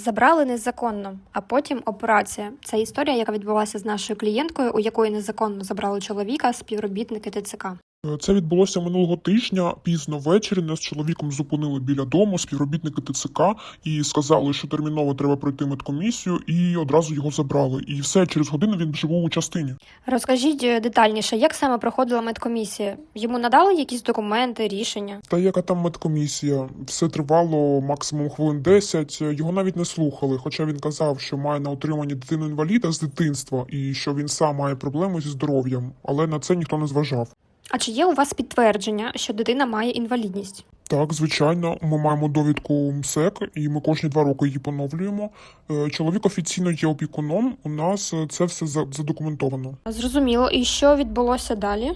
Забрали незаконно, а потім операція. Це історія, яка відбулася з нашою клієнткою, у якої незаконно забрали чоловіка співробітники ТЦК. Е, Це відбулося минулого тижня. Пізно ввечері нас з чоловіком зупинили біля дому співробітники ТЦК і сказали, що терміново треба пройти медкомісію, і одразу його забрали. І все через годину він живу у частині. Розкажіть е, детальніше, як саме проходила медкомісія? Йому надали якісь документи, рішення? Та яка там медкомісія? Все тривало максимум хвилин 10. Його навіть не слухали. Хоча він казав, що має на утриманні дитину інваліда з дитинства і що він сам має проблеми зі здоров'ям, але на це ніхто не зважав. А чи є у вас підтвердження, що дитина має інвалідність? Так, звичайно, ми маємо довідку МСЕК, і ми кожні два роки її поновлюємо. Е, Чоловік офіційно є опікуном. У нас е, це все за- задокументовано. Зрозуміло, і що відбулося далі?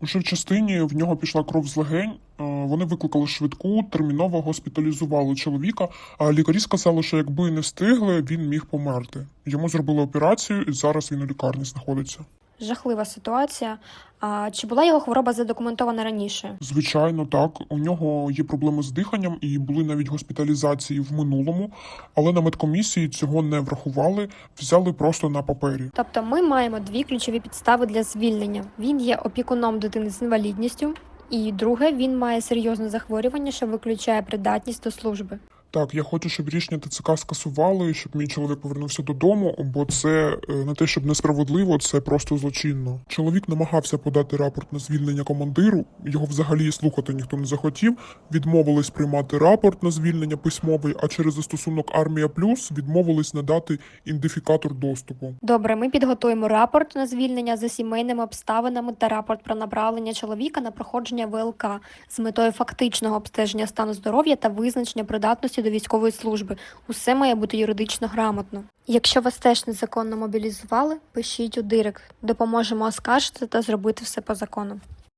Уже в частині в нього пішла кров з легень. е, Вони викликали швидку, терміново госпіталізували чоловіка. А лікарі сказали, що якби не встигли, він міг померти. Йому зробили операцію, і зараз він у лікарні знаходиться. Жахлива ситуація. А чи була його хвороба задокументована раніше? Звичайно, так. У нього є проблеми з диханням і були навіть госпіталізації в минулому, але на медкомісії цього не врахували, взяли просто на папері. Тобто ми маємо дві ключові підстави для звільнення. Він є опікуном дитини з інвалідністю, і друге, він має серйозне захворювання, що виключає придатність до служби. Так, я хочу, щоб рішення ТЦК скасували, щоб мій чоловік повернувся додому, бо це е, не те, щоб несправедливо, це просто злочинно. Чоловік намагався подати рапорт на звільнення командиру. Його взагалі слухати ніхто не захотів. Відмовились приймати рапорт на звільнення письмовий, а через застосунок Армія Плюс відмовились надати ідентифікатор доступу. Добре, ми підготуємо рапорт на звільнення за сімейними обставинами та рапорт про направлення чоловіка на проходження ВЛК з метою фактичного обстеження стану здоров'я та визначення придатності до військової служби. Усе має бути юридично грамотно. Якщо вас теж незаконно мобілізували, пишіть у директ. Допоможемо оскаржити та зробити все по закону.